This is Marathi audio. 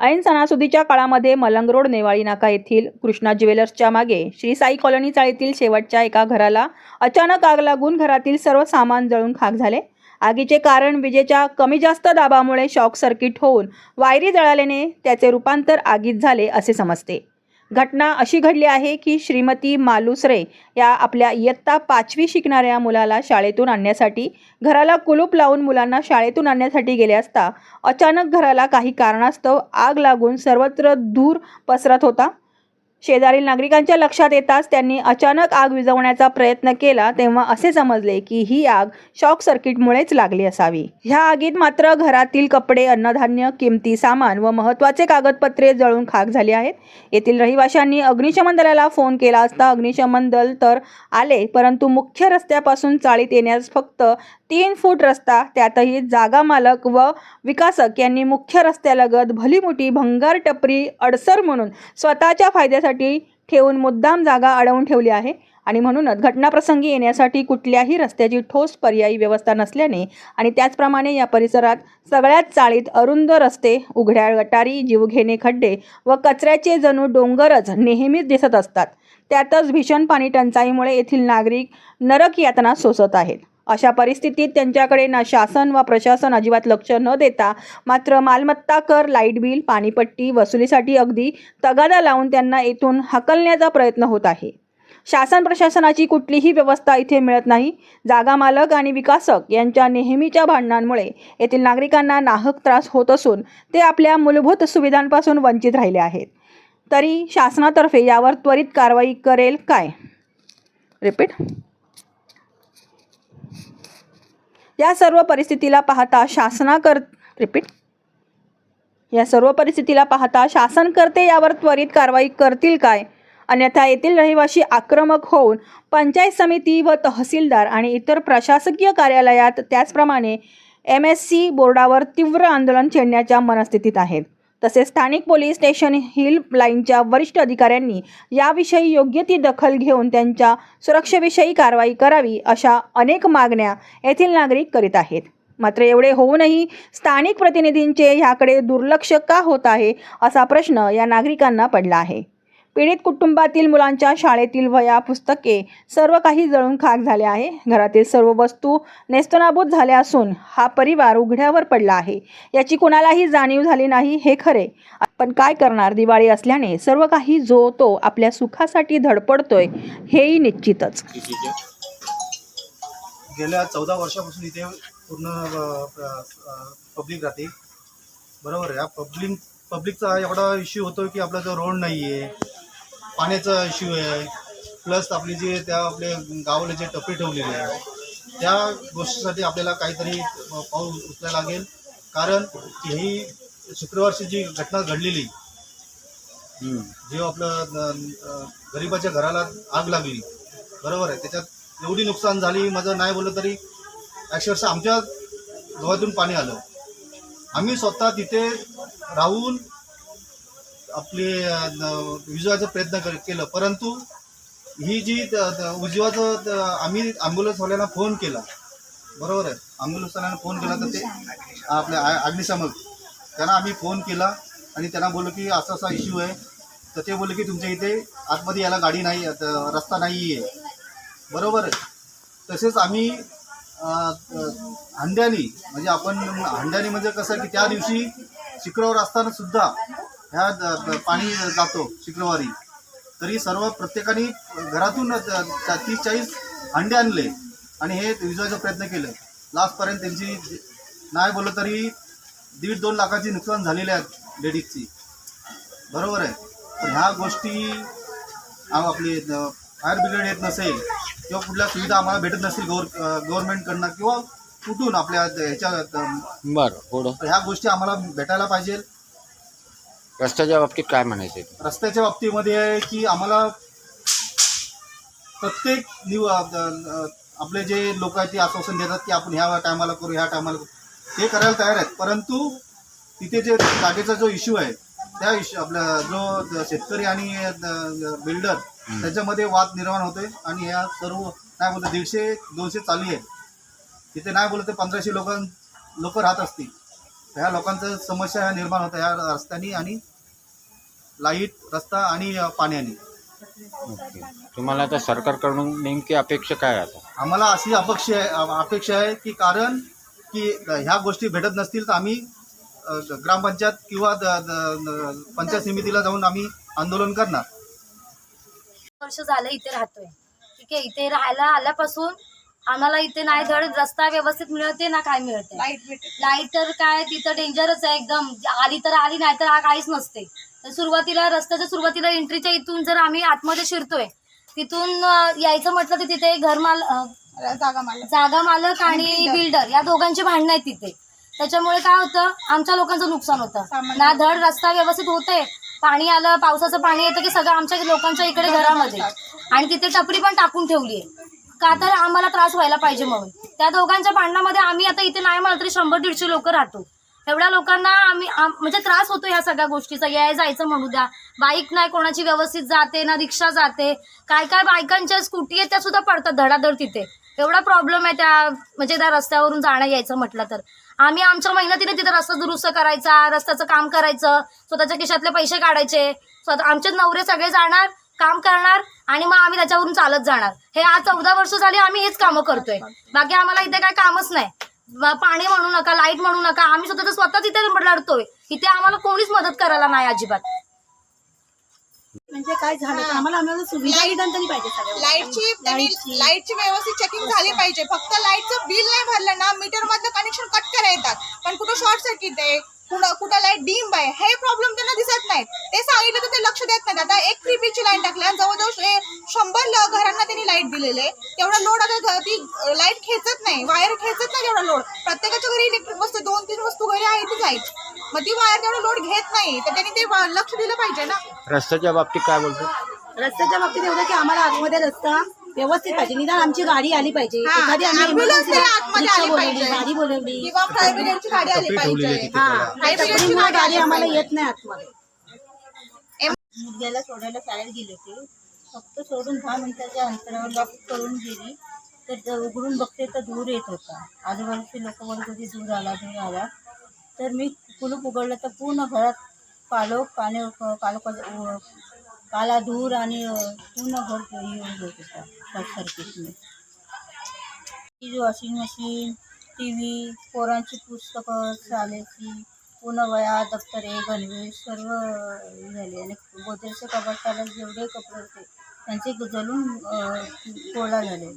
ऐन सणासुदीच्या काळामध्ये मलंग रोड नेवाळी नाका येथील कृष्णा ज्वेलर्सच्या मागे श्री साई कॉलनी चाळीतील शेवटच्या एका घराला अचानक आग लागून घरातील सर्व सामान जळून खाक झाले. आगीचे कारण विजेच्या कमी जास्त दाबामुळे शॉक सर्किट होऊन वायरी जळाल्याने त्याचे रूपांतर आगीत झाले असे समजते. घटना अशी घडली आहे की श्रीमती मालुसरे या आपल्या इयत्ता पाचवी शिकणाऱ्या मुलाला शाळेतून आणण्यासाठी घराला कुलूप लावून मुलांना शाळेतून आणण्यासाठी गेले असता अचानक घराला काही कारणास्तव आग लागून सर्वत्र धूर पसरत होता. शेजारील नागरिकांच्या लक्षात येताच त्यांनी अचानक आग विझवण्याचा प्रयत्न केला तेव्हा असे समजले की ही आग शॉक सर्किटमुळेच लागली असावी. ह्या आगीत मात्र घरातील कपडे अन्नधान्य किमती सामान व महत्त्वाचे कागदपत्रे जळून खाक झाली आहेत. येथील रहिवाशांनी अग्निशमन दलाला फोन केला असता अग्निशमन दल तर आले परंतु मुख्य रस्त्यापासून चाळीत येण्यास फक्त तीन फूट रस्ता त्यातही जागा मालक व विकासक यांनी मुख्य रस्त्यालगत भलीमोठी भंगार टपरी अडसर म्हणून स्वतःच्या फायद्यासाठी ठेवून मुद्दाम जागा अडवून ठेवली आहे. आणि म्हणूनच घटनाप्रसंगी येण्यासाठी कुठल्याही रस्त्याची ठोस पर्यायी व्यवस्था नसल्याने आणि त्याचप्रमाणे या परिसरात सगळ्याच चाळीत अरुंद रस्ते उघड्या गटारी जीवघेणे खड्डे व कचऱ्याचे जणू डोंगरच नेहमीच दिसत असतात. त्यातच भीषण पाणी टंचाईमुळे येथील नागरिक नरक यातना सोसत आहेत. अशा परिस्थितीत त्यांच्याकडे ना शासन व प्रशासन अजिबात लक्ष न देता मात्र मालमत्ता कर लाइट बिल पाणीपट्टी वसुलीसाठी अगदी तगादा लावून त्यांना येथून हकलण्याचा प्रयत्न होत आहे. शासन प्रशासनाची कुठलीही व्यवस्था इथे मिळत नाही. जागा मालक आणि विकासक यांच्या नेहमीच्या भांडणांमुळे येथील नागरिकांना नाहक त्रास होत असून ते आपल्या मूलभूत सुविधांपासून वंचित राहिले आहेत. तरी शासनातर्फे यावर त्वरित कारवाई करेल काय? रिपीट. या सर्व परिस्थितीला पाहता शासनाकर रिपीट या सर्व परिस्थितीला पाहता शासन करते यावर त्वरित कारवाई करतील काय? अन्यथा येथील रहिवासी आक्रमक होऊन पंचायत समिती व तहसीलदार आणि इतर प्रशासकीय कार्यालयात त्याचप्रमाणे एम एस सी बोर्डावर तीव्र आंदोलन छेडण्याच्या मनस्थितीत आहेत. तसेच स्थानिक पोलीस स्टेशन हिल लाईनच्या वरिष्ठ अधिकाऱ्यांनी याविषयी योग्य ती दखल घेऊन त्यांच्या सुरक्षेविषयी कारवाई करावी अशा अनेक मागण्या येथील नागरिक करीत आहेत. मात्र एवढे होऊनही स्थानिक प्रतिनिधींचे ह्याकडे दुर्लक्ष का होत आहे असा प्रश्न या नागरिकांना पडला आहे. पीडित कुटुंबातील मुलांच्या शाळेतील वया पुस्तके सर्व काही जळून खाक झाले आहे. घरातील सर्व वस्तू नेस्तनाबूत झाल्या असून हा परिवार उघड्यावर पडला आहे. याची कुणालाही जाणीव झाली नाही हे खरे. पण काय करणार? दिवाळी असल्याने सर्व काही जो तो आपल्या सुखासाठी धडपडतोय हेही निश्चितच. गेल्या चौदा वर्षापासून इथे पूर्ण पब्लिक राहते. बरोबर आहे. या पब्लिक पब्लिकचा एवढा इश्यू होतो की आपला जो रोड नाही आहे पाण्याचा इश्यू आहे. प्लस आपली जे त्या आपले गावाला जे टप्पे ठेवलेले आहे त्या गोष्टीसाठी आपल्याला काहीतरी पाऊल उचलायला लागेल. कारण ही शुक्रवारची जी घटना घडलेली जे आपलं गरिबाच्या घराला आग लागली बरोबर आहे. त्याच्यात एवढी नुकसान झाली माझं नाही बोललं तरी अक्षरशः आमच्या डोळ्यातून पाणी आलं. आम्ही स्वतः तिथे राहून आपले विजवायचा प्रयत्न कर केलं. परंतु ही जी उजवाचं आम्ही ॲम्ब्युलन्सवाल्यांना फोन केला. बरोबर आहे? ॲम्ब्युलन्सवाल्यांना फोन केला तर ते आपल्या अग्निशामक. त्यांना आम्ही फोन केला आणि त्यांना बोललो की असा असा इश्यू आहे. तर ते बोलले की तुमच्या इथे आतमध्ये यायला गाडी नाही रस्ता नाही आहे बरोबर आहे? तसेच आम्ही हंड्यानी म्हणजे आपण हंड्यानी म्हणजे कसं की त्या दिवशी शुक्रवार असताना सुद्धा ह्या पाणी जातो शुक्रवारी. तरी सर्व प्रत्येकाने घरातून तीस चाळीस अंडे आणले. आणि हे विजवायचा प्रयत्न केलं. लास्टपर्यंत त्यांची नाही बोललं तरी दीड दोन लाखाची नुकसान झालेली आहेत लेडीजची. बरोबर आहे. तर ह्या गोष्टी आपली फायर ब्रिगेड येत नसेल किंवा कुठल्या सुविधा आम्हाला भेटत नसेल गव्हर गव्हर्नमेंटकडनं किंवा कुठून आपल्या ह्याच्या बरं ह्या गोष्टी आम्हाला भेटायला पाहिजे. रस्त्याच्या बाबतीत काय म्हणायचं आहे? रस्त्याच्या बाबतीमध्ये आहे की आम्हाला प्रत्येक निव अ- आपले जे लोक आहेत ते आश्वासन देतात की आपण ह्या टायमाला करू ह्या टायमाला करू. ते करायला तयार आहेत. परंतु तिथे जे जागेचा जो इश्यू आहे त्या इश्यू आपला जो शेतकरी आणि बिल्डर त्याच्यामध्ये वाद निर्माण होतोय आणि या सर्व नाही बोलत दीडशे दोनशे चालू आहे तिथे नाही बोलत पंधराशे लोक लोक राहत असतील. ह्या लोकांचं समस्या निर्माण होत्या ह्या रस्त्यानी आणि लाइट रस्ता आणि पाण्याने. ओके. तुम्हाला आता सरकारकडून नेमकी अपेक्षा काय आहे आता? आम्हाला अशी अपेक्षा आहे अपेक्षा आहे की कारण की ह्या गोष्टी भेटत नसतील तर आम्ही अ, ग्रामपंचायत किंवा द- द- द- पंचायत समितीला जाऊन आम्ही आंदोलन करणार. वर्ष झालं इथे राहतोय. ठीक आहे? इथे राहायला आल्यापासून आम्हाला इथे नाही धड रस्ता व्यवस्थित मिळते ना काय मिळते? लाइट तर काय तिथं डेंजरच आहे एकदम. आली तर आली नाही तर हा काहीच नसते. तर सुरुवातीला रस्त्याच्या सुरुवातीला एंट्रीच्या इथून जर आम्ही आतमध्ये शिरतोय तिथून यायचं म्हटलं तर तिथे घरमाल अं, जागा मालक. आणि बिल्डर या दोघांची भांडणं आहेत तिथे. त्याच्यामुळे काय होतं आमच्या लोकांचं नुकसान होतं. ना धड रस्ता व्यवस्थित होते पाणी आलं पावसाचं पाणी येतं की सगळं आमच्या लोकांच्या इकडे घरामध्ये आणि तिथे टपरी पण टाकून ठेवली आहे. का तर आम्हाला त्रास व्हायला पाहिजे म्हणून. त्या दोघांच्या भांडणामध्ये आम्ही आता इथे नाही म्हणलं तरी शंभर दीडशे लोक राहतो. एवढ्या लोकांना आम्ही म्हणजे त्रास होतो ह्या सगळ्या गोष्टीचा. याय जायचं म्हणू द्या. बाईक नाही कोणाची व्यवस्थित जाते ना रिक्षा जाते. काय काय बायकांच्या स्कूटी आहेत त्या सुद्धा पडतात धडाधड तिथे. एवढा प्रॉब्लेम आहे त्या म्हणजे त्या रस्त्यावरून जाणं यायचं म्हटलं तर. आम्ही आमच्या मेहनतीने तिथे रस्ता दुरुस्त करायचा रस्त्याचं काम करायचं. स्वतःच्या खिशातले पैसे काढायचे. स्वतः आमचे नवरे सगळे जाणार काम करणार आणि मग आम्ही त्याच्यावरून चालत जाणार. हे आज चौदा वर्ष झाली आम्ही हेच कामं करतोय. बाकी आम्हाला इथे काय कामच नाही. पाणी म्हणू नका लाइट म्हणू नका. आम्ही स्वतः स्वतःच इथे लढतोय इथे आम्हाला कोणीच मदत करायला नाही अजिबात. म्हणजे काय झालं? तर आम्हाला आम्हाला सुविधा निदान तरी पाहिजे सगळ्या लाईटची लाईटची व्यवस्थित चेकिंग झाली पाहिजे. फक्त लाईटचं बिल नाही भरलं ना मीटर मधलं कनेक्शन कट करा येतात. पण कुठं शॉर्ट सर्किट आहे? कुठं लाइट डीम आहे हे प्रॉब्लेम त्यांना दिसत नाहीत. ते सांगितलं तर ते लक्ष देत नाहीत. आता एक थ्री पीची लाईन टाकली आणि जवळजवळ शंभर ल- घरांना त्यांनी लाइट दिलेले. तेवढा लोड आता ती लाइट खेचत नाही. वायर खेचत नाही तेवढा लोड प्रत्येकाच्या घरी इलेक्ट्रिक वस्तू दोन तीन वस्तू घरी आहेतच आहेत. मग ती वायर तेवढा लोड घेत नाही. तर त्यांनी ते लक्ष दिलं पाहिजे ना. रस्त्याच्या बाबतीत काय बोलतो रस्त्याच्या बाबतीत एवढं की आम्हाला आतमध्ये रस्ता व्यवस्थित पाहिजे. निदान आमची गाडी आली पाहिजे. हा, एखादी आम्ही ambulance emergency ला तरी आतमध्ये रिक्षा आली बोलवली पाहिजे. गाडी बोलवली. किंवा गाडी आली पाहिजे. हा. गाडी आम्हाला. येत नाही आतमध्ये. मुलग्याला सोडायला शाळेत गेले होते. फक्त सोडून दहा मिनिटाच्या अंतरावर लॉक करून गेली. तर उघडून बघते तर धूर येत होता. आजूबाजूचे लोक बोलत होते धूर आला धूर आला. तर मी कुलूप उघडलं तर पूर्ण घरात कालोख आणि कालो काला धूर आणि पूर्ण घर येऊन होत होता शॉर्ट सर्किटने वॉशिंग मशीन टी व्ही पोरांची पुस्तकं शाळेची पूर्ण वया दप्तरे गणवेश सर्व झाले. आणि गोदरचे कपड चालत जेवढे कपडे होते त्यांचे जलून अ, झाले.